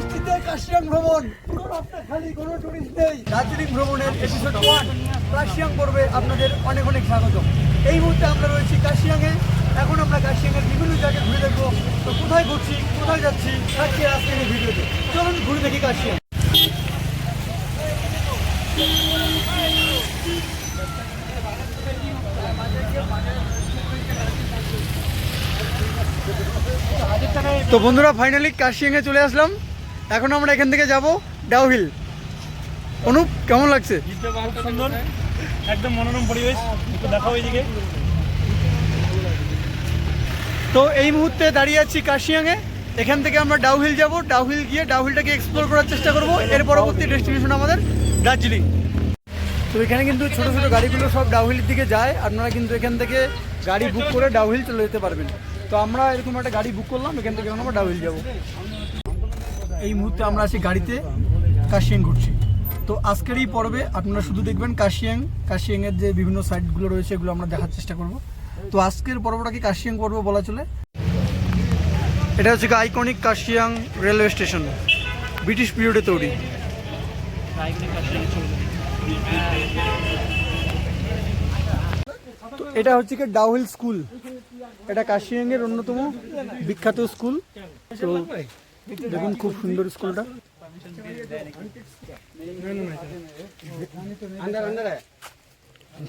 বৃষ্টিতে কাশিয়াং ভ্রমণ। পুরো রাস্তা খালি, কোনো টুরিস্ট নেই। দার্জিলিং ভ্রমণের এপিসোড ওয়ান কাশিয়াং পর্বে আপনাদের অনেক অনেক স্বাগত এই মুহূর্তে আমরা রয়েছি কাশিয়াংয়ে। এখন আমরা কাশিয়াংয়ের বিভিন্ন জায়গায় ঘুরে দেখব। তো কোথায় ঘুরছি, কোথায় যাচ্ছি থাকছে আজকের এই ভিডিওতে? চলুন ঘুরে দেখি কাশিয়াং। তো বন্ধুরা ফাইনালি কাশিয়াংয়ে চলে আসলাম। এখন আমরা এখান থেকে যাব ডাউহিল অনুপ কেমন লাগছে? সুন্দর? একদম মনোরম পরিবেশ। দেখাও এইদিকে তো এই মুহূর্তে দাঁড়িয়ে আছি কাশিয়াংয়ে। এখান থেকে আমরা ডাউহিল যাব। ডাউহিল গিয়ে ডাউহিলটাকে এক্সপ্লোর করার চেষ্টা করব। এর পরবর্তী ডেস্টিনেশন আমাদের দার্জিলিং। তো এখানে কিন্তু ছোট ছোট গাড়িগুলো সব ডাউহিলের দিকে যায়। আপনারা কিন্তু এখান থেকে গাড়ি বুক করে ডাউহিল চলে যেতে পারবেন। তো আমরা এরকম একটা গাড়ি বুক করলাম। এখান থেকে আমরা ডাউহিল যাব। এই মুহূর্তে আমরা আছি গাড়িতে কাশিয়াং ঘুরছি। তো আজকের এই পর্বে আপনারা শুধু দেখবেন কাশিয়াং, কাশিয়াংয়ের যে বিভিন্ন সাইটগুলো রয়েছে এগুলো আমরা দেখার চেষ্টা করব। তো আজকের পর্বটাকে কাশিয়াং পর্ব বলা চলে। এটা হচ্ছে iconic Kurseong railway station British পিরিয়ডে তৈরি। তো এটা হচ্ছে কি ডাউহিল স্কুল এটা কাশিয়াংয়ের অন্যতম বিখ্যাত স্কুল দেখুন খুব সুন্দর স্কুলটা।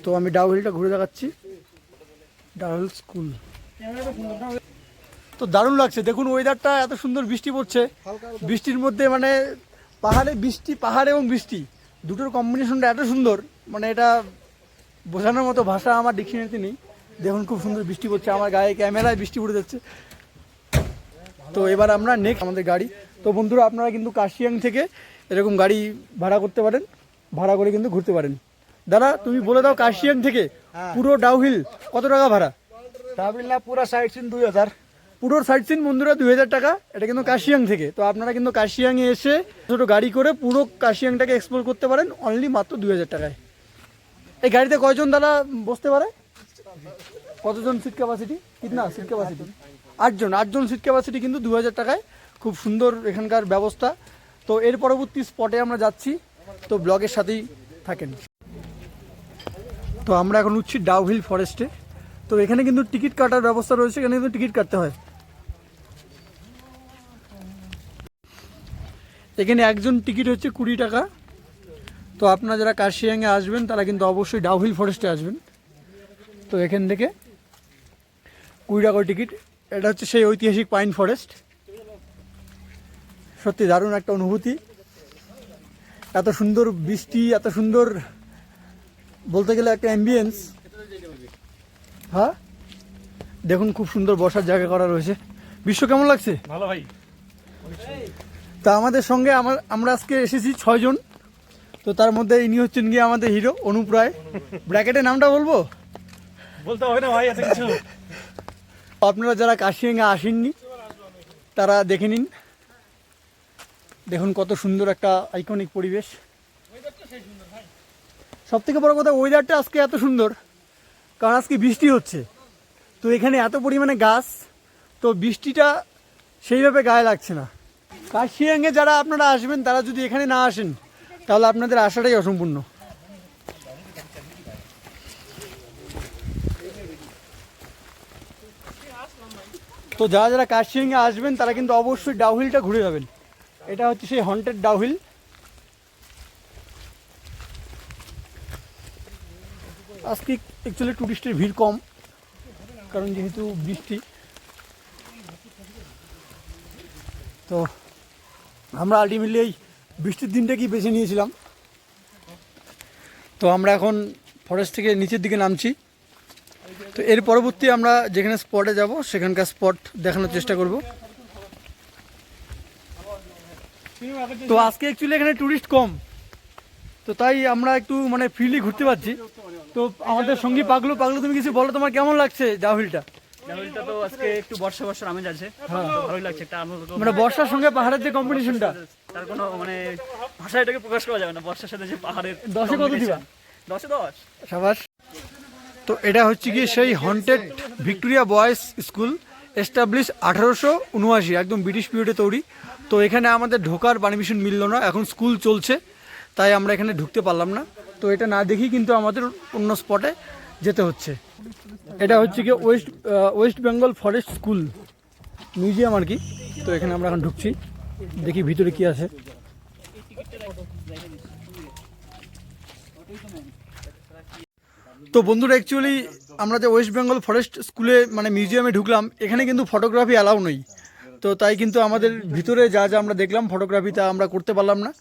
তো আমি ডাউহিলটা ঘুরে দেখাচ্ছি। Dow Hill school. তো দারুণ লাগছে। দেখুন ওয়েদারটা এত সুন্দর বৃষ্টি পড়ছে। বৃষ্টির মধ্যে মানে পাহাড়ে বৃষ্টি, পাহাড় এবং বৃষ্টি, দুটোর কম্বিনেশনটা এত সুন্দর। মানে এটা বোঝানোর মতো ভাষা আমার ডিকশনারিতে নেই। দেখুন খুব সুন্দর বৃষ্টি পড়ছে। আমার গায়ে ক্যামেরায় বৃষ্টি পড়ে যাচ্ছে। তো এবার আমরা নেক্সট আমাদের গাড়ি। তো বন্ধুরা আপনারা কিন্তু কাশিয়াং থেকে এরকম গাড়ি ভাড়া করতে পারেন ভাড়া করে কিন্তু ঘুরতে পারেন। দাদা তুমি বলে দাও কাশিয়াং থেকে পুরো ডাউহিল কত টাকা ভাড়া? ডাবিল না পুরা সাইড সিন দুই হাজার। পুরো সাইড সিন বন্ধুরা দুই হাজার টাকা এটা কিন্তু কাশিয়াং থেকে। তো আপনারা কিন্তু কাশিয়াংয়ে এসে ছোটো গাড়ি করে পুরো কাশিয়াংটাকে এক্সপ্লোর করতে পারেন অনলি মাত্র দুই হাজার টাকায়। এই গাড়িতে কয়জন দাদা বসতে পারে? কতজন সিট ক্যাপাসিটি কিতনা সিট ক্যাপাসিটি আটজন আটজন সিট ক্যাপাসিটি কিন্তু দু হাজার টাকায় খুব সুন্দর এখানকার ব্যবস্থা। তো এর পরবর্তী স্পটে আমরা যাচ্ছি। তো ব্লগের সাথেই থাকেন। তো আমরা এখন উঠছি ডাউহিল ফরেস্টে তো এখানে কিন্তু টিকিট কাটার ব্যবস্থা রয়েছে, এখানে কিন্তু টিকিট কাটতে হয়। এখানে একজন টিকিট হচ্ছে কুড়ি টাকা। তো আপনারা যারা কাশিয়াংয়ে আসবেন, তারা কিন্তু অবশ্যই ডাউহিল ফরেস্টে আসবেন। তো এখান থেকে কুড়ি টাকার টিকিট এটা হচ্ছে সেই ঐতিহাসিক পাইন ফরেস্ট। সত্যি দারুণ একটা অনুভূতি। এত সুন্দর বৃষ্টি এত সুন্দর বলতে গেলে একটা অ্যাম্বিয়েন্স হ্যাঁ? দেখুন খুব সুন্দর বসার জায়গা করা রয়েছে। বিশ্ব কেমন লাগছে? ভালো ভাই। তা আমাদের সঙ্গে আমার আমরা আজকে এসেছি ছয়জন তো তার মধ্যে ইনি হচ্ছেন গিয়ে আমাদের হিরো অনুপ রায়। ব্র্যাকেটের নামটা বলব? বলতে হবে না ভাই এত কিছু। আপনারা যারা কাশিয়াঙ্গে আসেননি, তারা দেখে নিন। দেখুন কত সুন্দর একটা আইকনিক পরিবেশ। সব থেকে বড় কথা ওয়েদারটা আজকে এত সুন্দর, কারণ আজকে বৃষ্টি হচ্ছে। তো এখানে এত পরিমাণে গাছ, তো বৃষ্টিটা সেইভাবে গায়ে লাগছে না। কাশিয়াঙ্গে যারা আপনারা আসবেন, তারা যদি এখানে না আসেন, তাহলে আপনাদের আসাটাই অসম্পূর্ণ। তো যারা যারা কাশিয়াঙ্গে আসবেন, তারা কিন্তু অবশ্যই ডাউহিলটা ঘুরে যাবেন। এটা হচ্ছে সেই হন্টেড ডাউহিল। আজকে অ্যাকচুয়ালি টুরিস্টের ভিড় কম, কারণ যেহেতু বৃষ্টি। তো আমরা আলটিমেটলি এই বৃষ্টির দিনটাকেই বেছে নিয়েছিলাম। তো আমরা এখন ফরেস্ট থেকে নিচের দিকে নামছি। তো এর পরবর্তী আমরা যেখানে স্পটে যাব সেখানকার স্পট দেখানোর চেষ্টা করব। তো আজকে অ্যাকচুয়ালি এখানে ট্যুরিস্ট কম। তো তাই আমরা একটু মানে ফ্রিলি ঘুরতে পারছি। তো আমাদের সঙ্গী পাগলু পাগলু তুমি কিছু বলো তোমার কেমন লাগছে ডাবিলটা তো আজকে একটু বর্ষা বর্ষার আমেজ আছে। ভালোই লাগছে একটা মানে বর্ষার সঙ্গে পাহাড়ের যে কম্পিটিশনটা তার কোনো মানে ভাষায় এটাকে প্রকাশ করা যাবে না বর্ষার সাথে যে পাহাড়ের দশে কত দিবা? দশে দশ। সাবাস। তো এটা হচ্ছে কি সেই haunted Victoria boys school establish আঠারোশো উনআশি, একদম ব্রিটিশ পিরিয়ডে তৈরি। তো এখানে আমাদের ঢোকার পারমিশন মিললো না, এখন স্কুল চলছে, তাই আমরা এখানে ঢুকতে পারলাম না। তো এটা না দেখেই কিন্তু আমাদের অন্য স্পটে যেতে হচ্ছে। এটা হচ্ছে কি west west Bengal forest school museum আর কি। তো এখানে আমরা এখন ঢুকছি, দেখি ভিতরে কি আছে। তো বন্ধুরা অ্যাকচুয়ালি আমরা যে ওয়েস্ট বেঙ্গল ফরেস্ট স্কুলে মানে মিউজিয়ামে ঢুকলাম, এখানে কিন্তু ফটোগ্রাফি অ্যালাউ নেই। তো তাই কিন্তু আমাদের ভিতরে যা যা আমরা দেখলাম ফটোগ্রাফি তা আমরা করতে পারলাম না।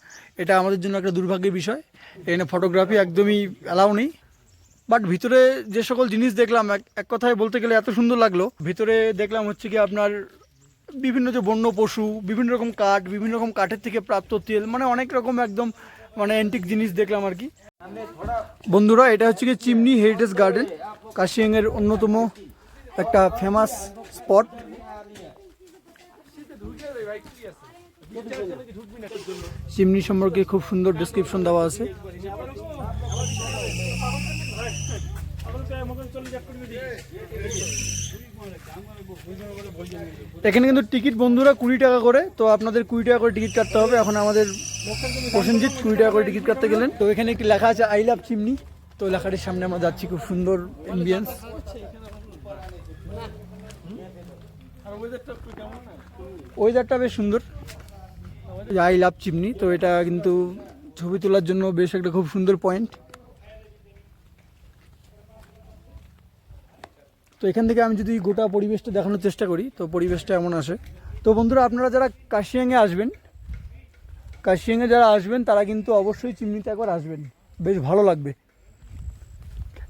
এটা আমাদের জন্য একটা দুর্ভাগ্যের বিষয়। এখানে ফটোগ্রাফি একদমই অ্যালাউ নেই। বাট ভিতরে যে সকল জিনিস দেখলাম, এক এক কথায় বলতে গেলে এত সুন্দর লাগল। ভিতরে দেখলাম হচ্ছে কি আপনার বিভিন্ন যে বন্য পশু, বিভিন্ন রকম কাঠ, বিভিন্ন রকম কাঠের থেকে প্রাপ্ত তেল মানে অনেক রকম একদম মানে অ্যান্টিক জিনিস দেখলাম আর কি। বন্ধুরা, এটা হচ্ছে কি চিমনি হেরিটেজ গার্ডেন কাশিয়াংয়ের অন্যতম একটা ফেমাস স্পট চিমনি সম্পর্কে খুব সুন্দর ডেসক্রিপশন দেওয়া আছে। এখানে কিন্তু টিকিট বন্ধুরা কুড়ি টাকা করে, তো আপনাদের কুড়ি টাকা করে টিকিট কাটতে হবে। এখন আমাদের প্রসেনজিৎ কুড়ি টাকা করে টিকিট কাটতে গেলেন। তো এখানে একটি লেখা আছে, আই লাভ চিমনি। তো লেখাটির সামনে আমরা যাচ্ছি, খুব সুন্দর এমবিয়েন্স ওয়েদারটা বেশ সুন্দর। I love chimney. তো এটা কিন্তু ছবি তোলার জন্য বেশ একটা খুব সুন্দর পয়েন্ট তো এখান থেকে আমি যদি গোটা পরিবেশটা দেখানোর চেষ্টা করি, তো পরিবেশটা এমন আসে। তো বন্ধুরা, আপনারা যারা কাশিয়াংয়ে আসবেন, কাশিয়াংয়ে যারা আসবেন, তারা কিন্তু অবশ্যই চিমনিতে একবার আসবেন। বেশ ভালো লাগবে।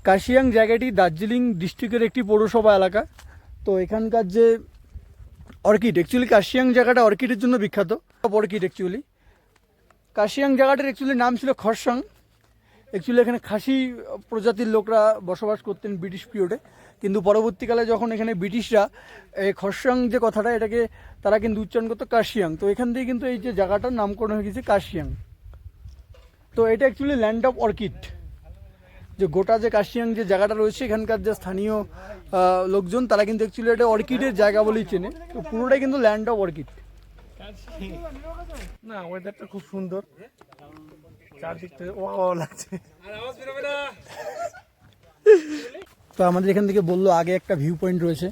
কাশিয়াং জায়গাটি দার্জিলিং ডিস্ট্রিক্টের একটি পৌরসভা এলাকা। তো এখানকার যে অর্কিড অ্যাকচুয়ালি কাশিয়াং জায়গাটা অর্কিডের জন্য বিখ্যাত। অর্কিড অ্যাকচুয়ালি কাশিয়াং জায়গাটার অ্যাকচুয়ালি নাম ছিল খরসং। অ্যাকচুয়ালি এখানে খাসি প্রজাতির লোকরা বসবাস করতেন ব্রিটিশ পিরিয়ডে। কিন্তু পরবর্তীকালে যখন এখানে ব্রিটিশরা এই খরসং যে কথাটা এটাকে তারা কিন্তু উচ্চারণ করতো কাশিয়াং। তো এখান থেকে কিন্তু এই যে জায়গাটার নামকরণ হয়ে গেছে কাশিয়াং। তো এটা অ্যাকচুয়ালি ল্যান্ড অফ অর্কিড যে গোটা যে কাশিয়াং যে জায়গাটা রয়েছে এখানকার যে স্থানীয় লোকজন তারা কিন্তু অ্যাকচুয়ালি এটা অর্কিডের জায়গা বলেই চেনে। তো পুরোটাই কিন্তু ল্যান্ড অফ অর্কিড না ওয়েদারটা খুব সুন্দর। চারদিক থেকে ও ও লাগছে তো আমাদের এখান থেকে বলল আগে একটা ভিউ পয়েন্ট রয়েছে।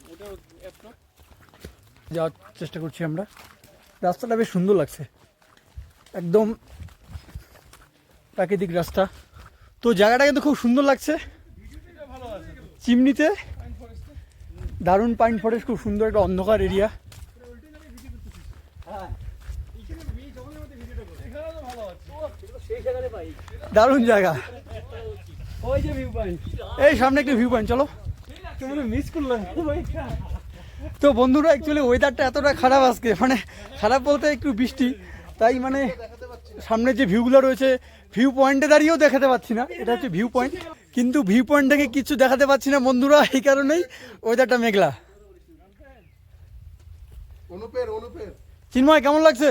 যাওয়ার চেষ্টা করছি আমরা। রাস্তাটা বেশ সুন্দর লাগছে। একদম প্রাকৃতিক রাস্তা। তো জায়গাটা কিন্তু খুব সুন্দর লাগছে। চিমনিতে। দারুণ পাইন ফরেস্ট খুব সুন্দর একটা অন্ধকার এরিয়া দারুণ জায়গা। ওই যে ভিউ পয়েন্ট এই সামনে একটু ভিউ পয়েন্ট চলো। মিস করলাম তো বন্ধুরা অ্যাকচুয়ালি ওয়েদারটা এতটা খারাপ আজকে। মানে খারাপ বলতে একটু বৃষ্টি। তাই মানে সামনে যে ভিউগুলো রয়েছে ভিউ পয়েন্টে দাঁড়িয়েও দেখাতে পাচ্ছি না। এটা হচ্ছে ভিউ পয়েন্ট কিন্তু ভিউ পয়েন্ট থেকে কিছু দেখাতে পাচ্ছি না বন্ধুরা এই কারণেই ওয়েদারটা মেঘলা। অনুপের অনুপের। চিন্ময় কেমন লাগছে?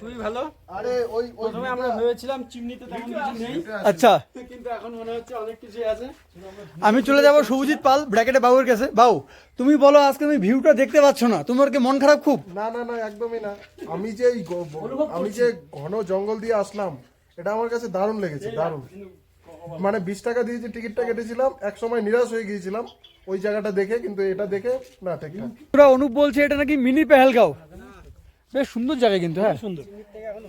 খুবই ভালো। আরে ওই ওই প্রথমে আমরা ভেবেছিলাম চিমনিতে তেমন কিছু নেই। আচ্ছা। কিন্তু এখন মনে হচ্ছে অনেক কিছু আছে। আমি চলে যাব সৌজিৎ পাল ব্র্যাকেটে বাবুর কাছে। বাবু তুমি বলো আজকে তুমি ভিউটা দেখতে পাচ্ছ না। তোমার কি মন খারাপ খুব? না না না একদমই না। আমি যে এই আমি যে ঘন জঙ্গল দিয়ে আসলাম এটা আমার কাছে দারুণ লেগেছে দারুণ। মানে বিশ টাকা দিয়ে যে টিকিটটা কেটেছিলাম এক সময় নিরাশ হয়ে গিয়েছিলাম। ওই জায়গাটা দেখে কিন্তু এটা দেখে না ঠিকঠাক। পুরা অনুপ বলছে এটা নাকি মিনি পেহেলগাঁও। বেশ সুন্দর জায়গা কিন্তু হ্যাঁ। সুন্দর।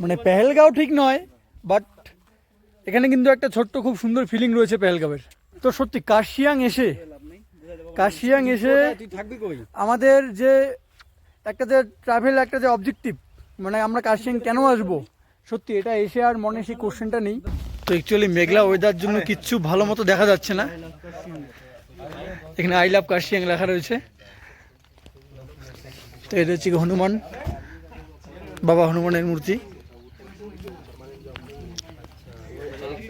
মানে পেহেলগাঁও ঠিক নয় বাট এখানে কিন্তু একটা ছোট্ট খুব সুন্দর ফিলিং রয়েছে পেহেলগাঁওয়ের। তো সত্যি কাশিয়াং এসে কাশিয়াং এসে আমাদের যে একটা যে ট্রাভেল একটা যে অবজেক্টিভ মানে আমরা কাশিয়াং কেন আসব? সত্যি এটা এসে আর মনে সেই কোশ্চেনটা নেই। তো অ্যাকচুয়ালি মেঘলা ওয়েদার জন্য কিচ্ছু ভালো মতো দেখা যাচ্ছে না। এখানে আই লাভ কাশিয়াং লেখা রয়েছে। তো এটা হচ্ছে হনুমান। বাবা হনুমানের মূর্তি।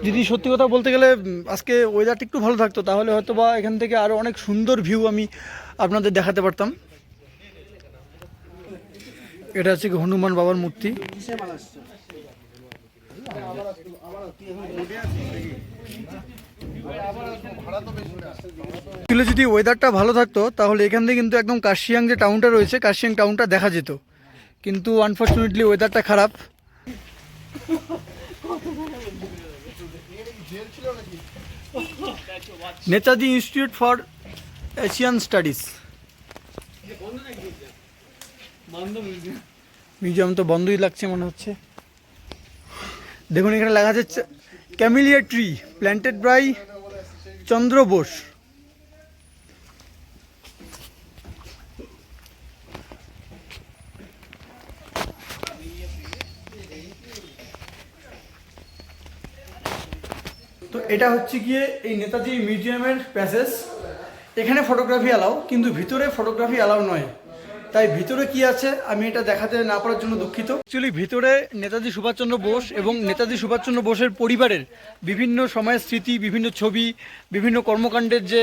যদি সত্যি কথা বলতে গেলে আজকে ওয়েদারটা একটু ভালো থাকতো, তাহলে হয়তো বা এখান থেকে আরও অনেক সুন্দর ভিউ আমি আপনাদের দেখাতে পারতাম। এটা হচ্ছে হনুমান বাবার মূর্তি। যদি ওয়েদারটা ভালো থাকতো, তাহলে এখান থেকে কিন্তু একদম কাশিয়াং যে টাউনটা রয়েছে কাশিয়াং টাউনটা দেখা যেত। কিন্তু আনফর্চুনেটলি ওয়েদারটা খারাপ। Netaji institute for Asian studies. Museum তো বন্ধই লাগছে মনে হচ্ছে। দেখুন এখানে লেখা আছে camellia tree planted by Chandra Bose. এটা হচ্ছে গিয়ে এই নেতাজি মিউজিয়ামের প্যাসেজ এখানে ফটোগ্রাফি অ্যালাও কিন্তু ভিতরে ফটোগ্রাফি অ্যালাও নয়। তাই ভিতরে কি আছে, আমি এটা দেখাতে না পারার জন্য দুঃখিত। অ্যাকচুয়ালি ভিতরে নেতাজি সুভাষচন্দ্র বোস এবং নেতাজি সুভাষচন্দ্র বোসের পরিবারের বিভিন্ন সময়ের স্মৃতি, বিভিন্ন ছবি, বিভিন্ন কর্মকাণ্ডের যে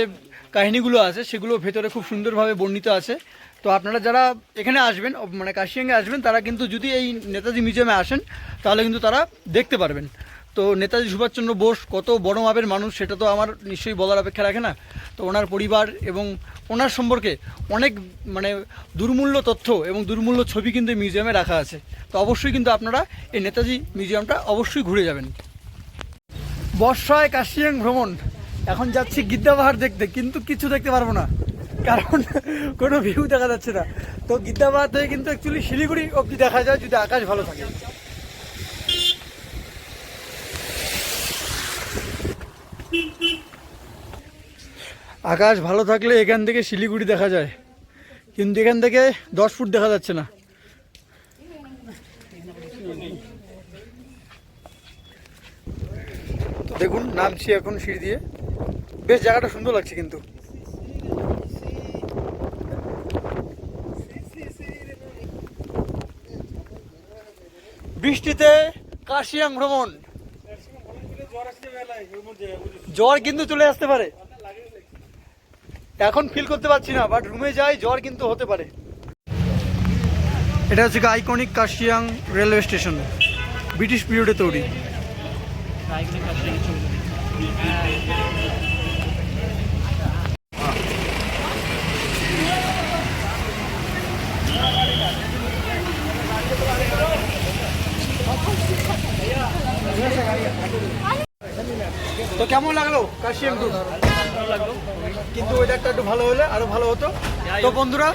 কাহিনীগুলো আছে, সেগুলো ভেতরে খুব সুন্দরভাবে বর্ণিত আছে। তো আপনারা যারা এখানে আসবেন মানে কাশিয়াঙ্গে আসবেন, তারা কিন্তু যদি এই নেতাজি মিউজিয়ামে আসেন, তাহলে কিন্তু তারা দেখতে পারবেন। তো নেতাজি সুভাষচন্দ্র বোস কত বড় মাপের মানুষ, সেটা তো আমার নিশ্চয়ই বলার অপেক্ষা রাখে না। তো ওনার পরিবার এবং ওনার সম্পর্কে অনেক মানে দুর্মূল্য তথ্য এবং দুর্মূল্য ছবি কিন্তু মিউজিয়ামে রাখা আছে। তো অবশ্যই কিন্তু আপনারা এই নেতাজি মিউজিয়ামটা অবশ্যই ঘুরে যাবেন। বর্ষায় কাশিয়াং ভ্রমণ। এখন যাচ্ছি গিদ্দা পাহাড় দেখতে, কিন্তু কিছু দেখতে পারব না, কারণ কোনো ভিউ দেখা যাচ্ছে না। তো গিদ্দা পাহাড় থেকে কিন্তু অ্যাকচুয়ালি শিলিগুড়ি অবধি দেখা যায়, যদি আকাশ ভালো থাকে। আকাশ ভালো থাকলে এখান থেকে শিলিগুড়ি দেখা যায়। কিন্তু এখান থেকে দশ ফুট দেখা যাচ্ছে না। দেখুন, নামছি এখন সিঁড়ি দিয়ে। বেশ জায়গাটা সুন্দর লাগছে কিন্তু। বৃষ্টিতে কাশিয়াং ভ্রমণ। জ্বর কিন্তু চলে আসতে পারে। এখন ফিল করতে পারছি না বাট রুমে যাই জ্বর কিন্তু হতে পারে। এটা হচ্ছে iconic Kurseong railway station British পিরিয়ডে তৈরি। তো কেমন লাগল কাশিয়াং ট্যুর কিন্তু ওয়েদারটা একটু ভালো হলে আরও ভালো হতো। তো বন্ধুরা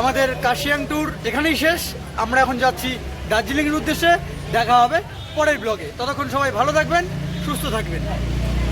আমাদের কাশিয়াং ট্যুর এখানেই শেষ। আমরা এখন যাচ্ছি দার্জিলিংয়ের উদ্দেশ্যে। দেখা হবে পরের ব্লগে ততক্ষণ সবাই ভালো থাকবেন সুস্থ থাকবেন।